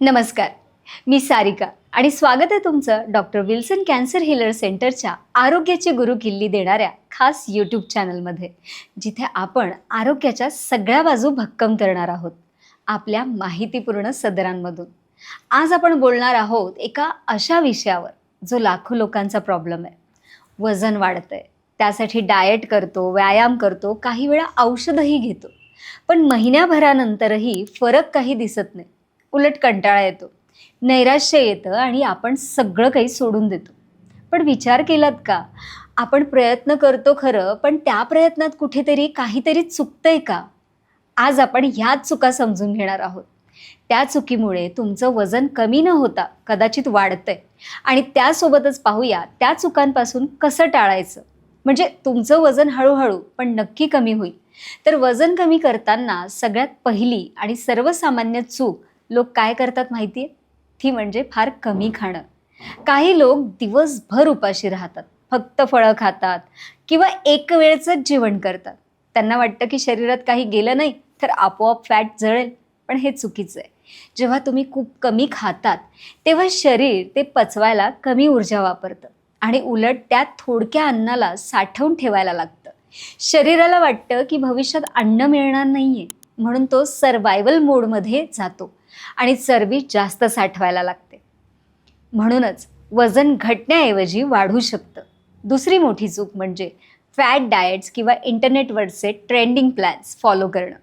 नमस्कार. मी सारिका आणि स्वागत आहे तुमचं डॉक्टर विल्सन कॅन्सर हिलर सेंटरच्या आरोग्याची गुरु किल्ली देणाऱ्या खास यूट्यूब चॅनलमध्ये जिथे आपण आरोग्याच्या सगळ्या बाजू भक्कम करणार आहोत आपल्या माहितीपूर्ण सदरांमधून. आज आपण बोलणार आहोत एका अशा विषयावर जो लाखो लोकांचा प्रॉब्लेम आहे. वजन वाढतंय त्यासाठी डाएट करतो व्यायाम करतो काही वेळा औषधही घेतो. पण महिन्याभरानंतरही फरक काही दिसत नाही. उलट कंटाळा येतो. नैराश्य येतं आणि आपण सगळं काही सोडून देतो. पण विचार केलात का? आपण प्रयत्न करतो खरं पण त्या प्रयत्नात कुठेतरी काहीतरी चुकतंय का? आज आपण ह्याच चुका समजून घेणार आहोत. त्या चुकीमुळे तुमचं वजन कमी न होता कदाचित वाढतंय. आणि त्यासोबतच पाहूया त्या चुकांपासून कसं टाळायचं? म्हणजे तुमचं वजन हळूहळू पण नक्की कमी होईल. तर वजन कमी करताना सगळ्यात पहिली आणि सर्वसामान्य चूक लोक काय करतात माहिती आहे ती म्हणजे फार कमी खाणं. काही लोक दिवसभर उपाशी राहतात फक्त फळं खातात किंवा एक वेळचंच जेवण करतात. त्यांना वाटतं की शरीरात काही गेलं नाही तर आपोआप फॅट जळेल. पण हे चुकीचं आहे. जेव्हा तुम्ही खूप कमी खातात तेव्हा शरीर ते पचवायला कमी ऊर्जा वापरतं आणि उलट त्या थोडक्या अन्नाला साठवून ठेवायला लागतं. शरीराला वाटतं की भविष्यात अन्न मिळणार नाही आहे म्हणून तो सर्वायवल मोडमध्ये जातो. आणि चरबी जास्त साठवायला लागते. म्हणूनच वजन घटण्याऐवजी वाढू शकतं. दुसरी मोठी चूक म्हणजे फॅट डाएट्स किंवा इंटरनेटवरचे ट्रेंडिंग प्लॅन्स फॉलो करणं.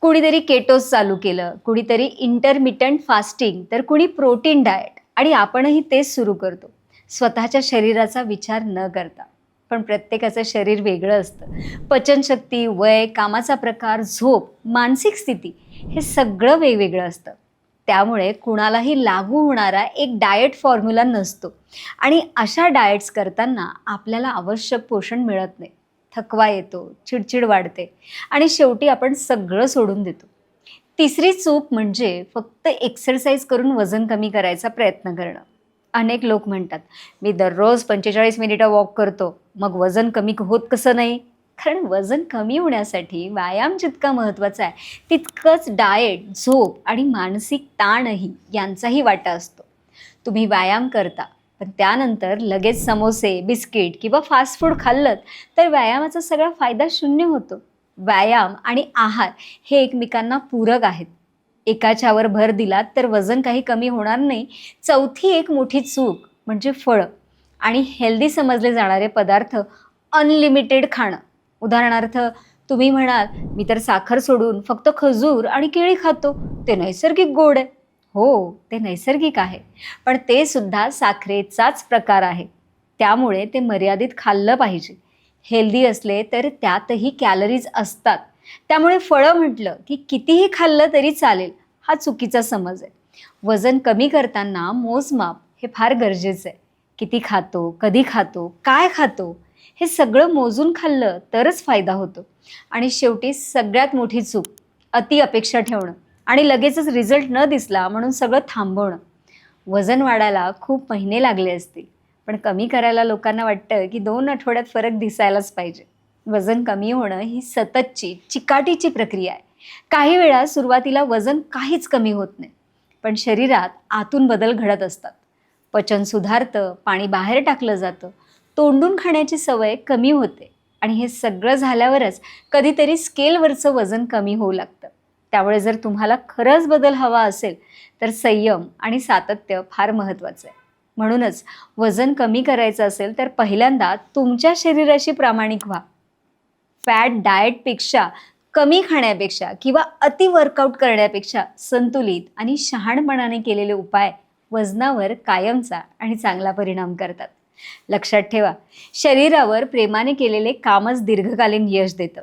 कुणीतरी केटोस चालू केलं कुणीतरी इंटरमिटंट फास्टिंग तर कुणी प्रोटीन डाएट आणि आपणही तेच सुरू करतो. स्वतःच्या शरीराचा विचार न करता. पण प्रत्येकाचं शरीर वेगळं असतं. पचनशक्ती वय कामाचा प्रकार झोप मानसिक स्थिती हे सगळं वेगवेगळं असतं. त्यामुळे कुणालाही लागू होणारा एक डाएट फॉर्म्युला नसतो. आणि अशा डाएट्स करताना आपल्याला आवश्यक पोषण मिळत नाही. थकवा येतो चिडचिड वाढते आणि शेवटी आपण सगळं सोडून देतो. तिसरी चूक म्हणजे फक्त एक्सरसाइज करून वजन कमी करायचा प्रयत्न करणं. अनेक लोक म्हणतात मी दररोज पंचेचाळीस मिनिटं वॉक करतो. मग वजन कमी होत कसं नाही? कारण वजन कमी होण्यासाठी व्यायाम जितका महत्त्वाचा आहे तितकंच डाएट झोप आणि मानसिक ताणही यांचाही वाटा असतो. तुम्ही व्यायाम करता पण त्यानंतर लगेच समोसे बिस्किट किंवा फास्ट फूड खाल्लं तर व्यायामाचा सगळा फायदा शून्य होतो. व्यायाम आणि आहार हे एकमेकांना पूरक आहेत. एकाच्यावर भर दिलात तर वजन काही कमी होणार नाही. चौथी एक मोठी चूक म्हणजे फळं आणि हेल्दी समजले जाणारे पदार्थ अनलिमिटेड खाणं. उदाहरणार्थ तुम्ही म्हणाल मी तर साखर सोडून फक्त खजूर आणि केळी खातो. ते नैसर्गिक गोड आहे. हो ते नैसर्गिक आहे. पण ते सुद्धा साखरेचाच प्रकार आहे. त्यामुळे ते मर्यादित खाल्लं पाहिजे. हेल्दी असले तर त्यातही कॅलरीज असतात. त्यामुळे फळं म्हटलं की कितीही खाल्लं तरी चालेल हा चुकीचा समज आहे. वजन कमी करताना मोजमाप हे फार गरजेचं आहे. किती खातो कधी खातो काय खातो हे सगळं मोजून खाल्लं तरच फायदा होतो. आणि शेवटी सगळ्यात मोठी चूक अति अपेक्षा ठेवणं आणि लगेचच रिझल्ट न दिसला म्हणून सगळं थांबवणं. वजन वाढायला खूप महिने लागले असतील पण कमी करायला लोकांना वाटतं की दोन आठवड्यात फरक दिसायलाच पाहिजे. वजन कमी होणं ही सततची चिकाटीची प्रक्रिया आहे. काही वेळा सुरुवातीला वजन काहीच कमी होत नाही पण शरीरात आतून बदल घडत असतात. पचन सुधारतं पाणी बाहेर टाकलं जातं तोंडून खाण्याची सवय कमी होते. आणि हे सगळं झाल्यावरच कधीतरी स्केलवरचं वजन कमी होऊ लागतं. त्यामुळे जर तुम्हाला खरंच बदल हवा असेल तर संयम आणि सातत्य फार महत्त्वाचं आहे. म्हणूनच वजन कमी करायचं असेल तर पहिल्यांदा तुमच्या शरीराशी प्रामाणिक व्हा. फॅट डाएटपेक्षा कमी खाण्यापेक्षा किंवा अति वर्कआउट करण्यापेक्षा संतुलित आणि शहाणपणाने केलेले उपाय वजनावर कायमचा आणि चांगला परिणाम करतात. लक्षात ठेवा शरीरावर प्रेमाने केलेले कामच दीर्घकालीन यश देतं.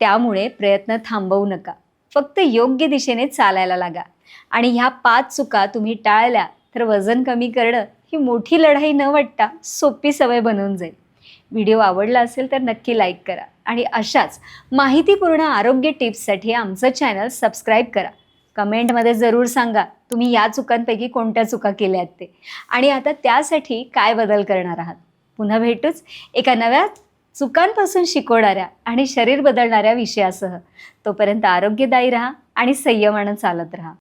त्यामुळे प्रयत्न थांबवू नका. फक्त योग्य दिशेने चालायला लागा. आणि ह्या पाच चुका तुम्ही टाळल्या तर वजन कमी करणं ही मोठी लढाई न वाटता सोपी सवय बनवून जाईल. व्हिडिओ आवडला असेल तर नक्की लाईक करा. आणि अशाच माहितीपूर्ण आरोग्य टिप्ससाठी आमचं चॅनल सबस्क्राईब करा. कमेंटमध्ये जरूर सांगा तुम्ही या चुकांपैकी कोणत्या चुका केल्या आहेत ते. आणि आता त्यासाठी काय बदल करणार आहात? पुन्हा भेटूच एका नव्या चुकांपासून शिकवणाऱ्या आणि शरीर बदलणाऱ्या विषयासह. तोपर्यंत आरोग्यदायी राहा आणि संयमानं चालत राहा.